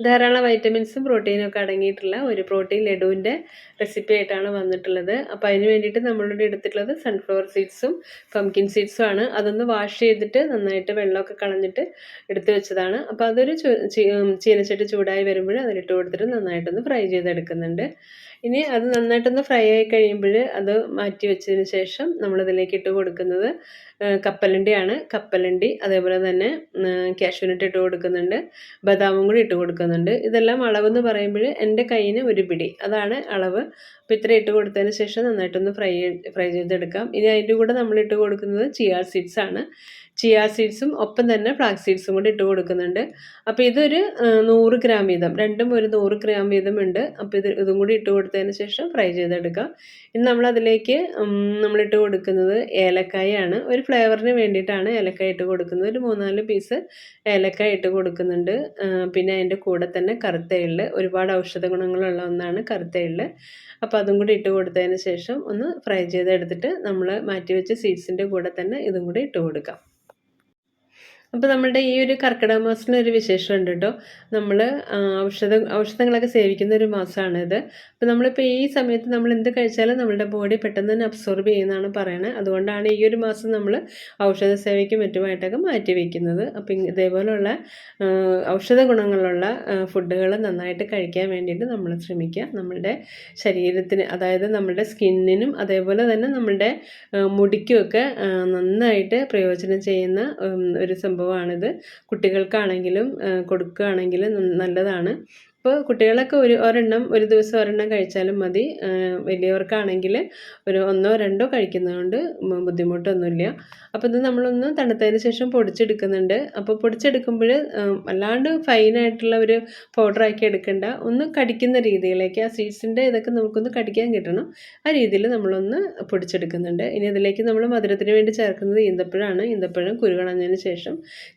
ധാരാളം വൈറ്റമിൻസും പ്രോട്ടീനും ഒക്കെ അടങ്ങിയിട്ടുള്ള ഒരു പ്രോട്ടീൻ ലഡുവിന്റെ റെസിപ്പി ആയിട്ടാണ് വന്നിട്ടുള്ളത്. അപ്പോൾ അതിന് വേണ്ടിയിട്ട് നമ്മളിവിടെ എടുത്തിട്ടുള്ളത് സൺഫ്ലവർ സീഡ്സും പംകിൻ സീഡ്സും ആണ്. അതൊന്ന് വാഷ് ചെയ്തിട്ട് നന്നായിട്ട് വെള്ളമൊക്കെ കളഞ്ഞിട്ട് എടുത്തു വെച്ചതാണ്. അപ്പോൾ അതൊരു ചീനച്ചട്ടി ചൂടായി വരുമ്പോൾ അതിലിട്ട് കൊടുത്തിട്ട് നന്നായിട്ടൊന്ന് ഫ്രൈ ചെയ്തെടുക്കുന്നുണ്ട്. ഇനി അത് നന്നായിട്ടൊന്ന് ഫ്രൈ ആയി കഴിയുമ്പോൾ അത് മാറ്റി വെച്ചതിന് ശേഷം നമ്മളതിലേക്ക് ഇട്ട് കൊടുക്കുന്നത് കപ്പലണ്ടിയാണ്. കപ്പലണ്ടി അതേപോലെ തന്നെ കാഷ്യൂനട്ട് ഇട്ട് കൊടുക്കുന്നുണ്ട്. ബദാമും കൂടി ഇട്ട് കൊടുക്കുന്നുണ്ട്. ഇതെല്ലാം അളവെന്ന് പറയുമ്പോൾ എന്റെ കയ്യിന് ഒരു പിടി. അതാണ് അളവ്. അപ്പോൾ ഇത്ര ഇട്ട് കൊടുത്തതിന് ശേഷം നന്നായിട്ടൊന്ന് ഫ്രൈ ഫ്രൈ ചെയ്തെടുക്കാം. ഇനി അതിന്റെ കൂടെ നമ്മൾ ഇട്ട് കൊടുക്കുന്നത് ചിയാർ സീഡ്സ് ആണ് ചിയാ സീഡ്സും ഒപ്പം തന്നെ ഫ്ലാക്സ് സീഡ്സും കൂടി ഇട്ട് കൊടുക്കുന്നുണ്ട്. അപ്പോൾ ഇതൊരു നൂറ് ഗ്രാം വീതം. രണ്ടും ഒരു നൂറ് ഗ്രാം വീതം ഉണ്ട്. അപ്പോൾ ഇത് ഇതും കൂടി ഇട്ട് കൊടുത്തതിന് ശേഷം ഫ്രൈ ചെയ്തെടുക്കാം. ഇനി നമ്മൾ അതിലേക്ക് നമ്മളിട്ട് കൊടുക്കുന്നത് ഏലക്കായാണ്. ഒരു ഫ്ലേവറിന് വേണ്ടിയിട്ടാണ് ഏലക്കായ ഇട്ട് കൊടുക്കുന്നത്. ഒരു മൂന്നാൽ പീസ് ഏലക്കായ ഇട്ട് കൊടുക്കുന്നുണ്ട്. പിന്നെ അതിന്റെ കൂടെ തന്നെ കറുത്ത എള്ള്. ഒരുപാട് ഔഷധ ഗുണങ്ങളുള്ള ഒന്നാണ് കറുത്ത എള്ള്. അപ്പോൾ അതും കൂടി ഇട്ട് കൊടുത്തതിന് ശേഷം ഒന്ന് ഫ്രൈ ചെയ്തെടുത്തിട്ട് നമ്മൾ മാറ്റി വെച്ച സീഡ്സിന്റെ കൂടെ തന്നെ ഇതും കൂടി ഇട്ട് കൊടുക്കാം. അപ്പോൾ നമ്മുടെ ഈ ഒരു കർക്കിടക മാസത്തിന് ഒരു വിശേഷമുണ്ട് കേട്ടോ നമ്മൾ ഔഷധ ഔഷധങ്ങളൊക്കെ സേവിക്കുന്ന ഒരു മാസമാണിത് അപ്പോൾ നമ്മളിപ്പോൾ ഈ സമയത്ത് നമ്മൾ എന്ത് കഴിച്ചാലും നമ്മുടെ ബോഡി പെട്ടെന്ന് തന്നെ അബ്സോർബ് ചെയ്യുന്നതാണ് പറയുന്നത് അതുകൊണ്ടാണ് ഈ ഒരു മാസം നമ്മൾ ഔഷധ സേവയ്ക്കും മറ്റുമായിട്ടൊക്കെ മാറ്റി വയ്ക്കുന്നത് അപ്പോൾ ഇതേപോലുള്ള ഔഷധ ഗുണങ്ങളുള്ള ഫുഡുകൾ നന്നായിട്ട് കഴിക്കാൻ വേണ്ടിയിട്ട് നമ്മൾ ശ്രമിക്കുക. നമ്മളുടെ ശരീരത്തിന് അതായത് നമ്മുടെ സ്കിന്നിനും അതേപോലെ തന്നെ നമ്മുടെ മുടിക്കുമൊക്കെ നന്നായിട്ട് പ്രയോജനം ചെയ്യുന്ന ഒരു സംഭവം സംഭവമാണിത്. കുട്ടികൾക്കാണെങ്കിലും കൊടുക്കുകയാണെങ്കിലും നല്ലതാണ്. ഇപ്പോൾ കുട്ടികളൊക്കെ ഒരു ഒരെണ്ണം ഒരു ദിവസം ഒരെണ്ണം കഴിച്ചാലും മതി. വലിയവർക്കാണെങ്കിൽ ഒരു ഒന്നോ രണ്ടോ കഴിക്കുന്നതുകൊണ്ട് ബുദ്ധിമുട്ടൊന്നുമില്ല. അപ്പോൾ ഇത് നമ്മളൊന്ന് തണുത്തതിന് ശേഷം പൊടിച്ചെടുക്കുന്നുണ്ട്. അപ്പോൾ പൊടിച്ചെടുക്കുമ്പോൾ അല്ലാണ്ട് ഫൈനായിട്ടുള്ള ഒരു പൗഡറാക്കി എടുക്കേണ്ട. ഒന്ന് കടിക്കുന്ന രീതിയിലേക്ക് ആ സീഡ്സിന്റെ ഇതൊക്കെ നമുക്കൊന്ന് കടിക്കാൻ കിട്ടണം. ആ രീതിയിൽ നമ്മളൊന്ന് പൊടിച്ചെടുക്കുന്നുണ്ട്. ഇനി ഇതിലേക്ക് നമ്മൾ മധുരത്തിന് വേണ്ടി ചേർക്കുന്നത് ഈന്തപ്പഴമാണ് ഈന്തപ്പഴം കുരുകളഞ്ഞതിന് ശേഷം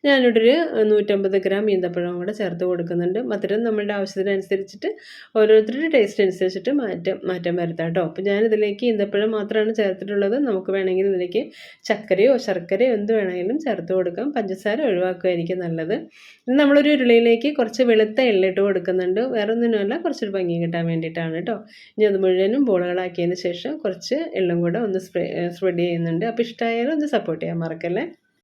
ഞാനിവിടെ ഒരു നൂറ്റമ്പത് ഗ്രാം ഈന്തപ്പഴം കൂടെ ചേർത്ത് കൊടുക്കുന്നുണ്ട്. മധുരം നമ്മളുടെ ആവശ്യത്തിനനുസരിച്ചിട്ട് ഓരോരുത്തരുടെ ടേസ്റ്റ് അനുസരിച്ചിട്ട് മാറ്റം മാറ്റം വരുത്താം കേട്ടോ. അപ്പോൾ ഞാനിതിലേക്ക് ഈന്തപ്പഴം മാത്രമാണ് ചേർത്തിട്ടുള്ളത്. നമുക്ക് വേണമെങ്കിൽ ഇതിലേക്ക് ചക്കരയോ ശർക്കരയോ എന്ത് വേണമെങ്കിലും ചേർത്ത് കൊടുക്കാം. പഞ്ചസാര ഒഴിവാക്കുക ഒഴിവാക്കുകയായിരിക്കും നല്ലത്. ഇനി നമ്മളൊരു ഉരുളിയിലേക്ക് കുറച്ച് വെളുത്ത എള്ളിട്ട് കൊടുക്കുന്നുണ്ട്. വേറെ ഒന്നിനുമല്ല കുറച്ചൊരു ഭംഗി കിട്ടാൻ വേണ്ടിയിട്ടാണ് കേട്ടോ. ഇനി അത് മുഴുവനും ബോളുകളാക്കിയതിന് ശേഷം കുറച്ച് എള്ളും കൂടെ ഒന്ന് സ്പ്രേ സ്പ്രെഡ് ചെയ്യുന്നുണ്ട്. അപ്പോൾ ഇഷ്ടമായാലും ഒന്ന് സപ്പോർട്ട് ചെയ്യാൻ മറക്കല്ലേ?